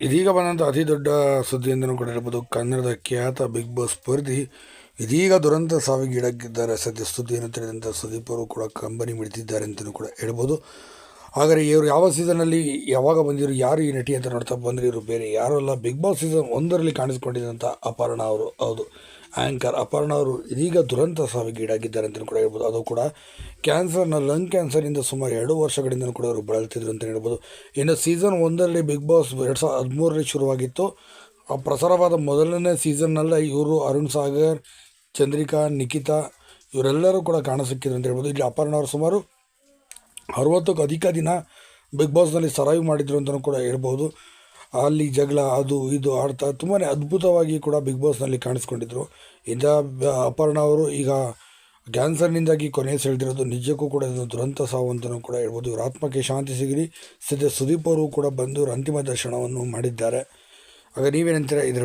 ಇದೀಗ ಬಂದಂಥ ಅತಿ ದೊಡ್ಡ ಸುದ್ದಿ ಅಂತಲೂ ಕೂಡ ಹೇಳ್ಬೋದು. ಕನ್ನಡದ ಖ್ಯಾತ ಬಿಗ್ ಬಾಸ್ ಸ್ಪರ್ಧಿ ಇದೀಗ ದುರಂತ ಸಾವಿಗೀಡಾಗಿದ್ದಾರೆ ಸದ್ಯ ಸುದ್ದಿಯನ್ನು ತಿಳಿದಂಥ ಸುದೀಪ್ ಅವರು ಕೂಡ ಕಂಬನಿ ಮಿಡಿದಿದ್ದಾರೆ ಅಂತಲೂ ಕೂಡ ಹೇಳ್ಬೋದು. ಆದರೆ ಇವರು ಯಾವ ಸೀಸನಲ್ಲಿ ಯಾವಾಗ ಬಂದಿರು ಯಾರು ಈ ನಟಿ ಅಂತ ನೋಡ್ತಾ ಬಂದರೆ ಇವರು ಬೇರೆ ಯಾರೂ ಅಲ್ಲ. ಬಿಗ್ ಬಾಸ್ ಸೀಸನ್ ಒಂದರಲ್ಲಿ ಕಾಣಿಸಿಕೊಂಡಿದ್ದಂಥ ಅಪರ್ಣ ಅವರು. ಹೌದು. ಆ್ಯಂಕರ್ ಅಪರ್ಣ ಅವರು ಇದೀಗ ದುರಂತ ಸಾವಿಗೀಡಾಗಿದ್ದಾರೆ ಅಂತಲೂ ಕೂಡ ಹೇಳ್ಬೋದು. ಅದು ಕೂಡ ಕ್ಯಾನ್ಸರ್ನ ಲಂಗ್ ಕ್ಯಾನ್ಸರಿಂದ ಸುಮಾರು ಎರಡು ವರ್ಷಗಳಿಂದ ಕೂಡ ಅವರು ಬಳಲ್ತಿದ್ರು ಅಂತ ಹೇಳ್ಬೋದು. ಇನ್ನು ಸೀಸನ್ ಒಂದರಲ್ಲಿ ಬಿಗ್ ಬಾಸ್ ಎರಡು ಸಾವಿರದ ಹದಿಮೂರರಲ್ಲಿ ಶುರುವಾಗಿತ್ತು. ಆ ಪ್ರಸಾರವಾದ ಮೊದಲನೇ ಸೀಸನ್ನಲ್ಲೇ ಇವರು ಅರುಣ್ ಸಾಗರ್, ಚಂದ್ರಿಕಾ ನಿಖಿತಾ ಇವರೆಲ್ಲರೂ ಕೂಡ ಕಾಣಸಿಕ್ಕಿದ್ರು ಅಂತ ಹೇಳ್ಬೋದು. ಇಲ್ಲಿ ಅಪರ್ಣ ಅವರು ಸುಮಾರು ಅರವತ್ತಕ್ಕೂ ಅಧಿಕ ದಿನ ಬಿಗ್ ಬಾಸ್ನಲ್ಲಿ ಸರ್ವೈವ್ ಮಾಡಿದ್ರು ಅಂತಲೂ ಕೂಡ ಹೇಳ್ಬೋದು. ಅಲ್ಲಿ ಜಗಳ, ಅದು ಇದು ಆಡ್ತಾ ತುಂಬಾ ಅದ್ಭುತವಾಗಿ ಕೂಡ ಬಿಗ್ ಬಾಸ್ನಲ್ಲಿ ಕಾಣಿಸ್ಕೊಂಡಿದ್ರು. ಇಂಥ ಅಪರ್ಣ ಅವರು ಈಗ ಕ್ಯಾನ್ಸರ್ನಿಂದಾಗಿ ಕೊನೆ ಸೆಳೆದಿರೋದು ನಿಜಕ್ಕೂ ಕೂಡ ಇದು ದುರಂತ ಸಾವು ಅಂತಲೂ ಕೂಡ ಹೇಳ್ಬೋದು. ಇವರ ಆತ್ಮಕ್ಕೆ ಶಾಂತಿ ಸಿಗಲಿ ಸದ್ಯ ಸುದೀಪ್ ಅವರು ಕೂಡ ಬಂದು ಅಂತಿಮ ದರ್ಶನವನ್ನು ಮಾಡಿದ್ದಾರೆ. ಆಗ ನೀವೇನಂತೀರ ಇದ್ರ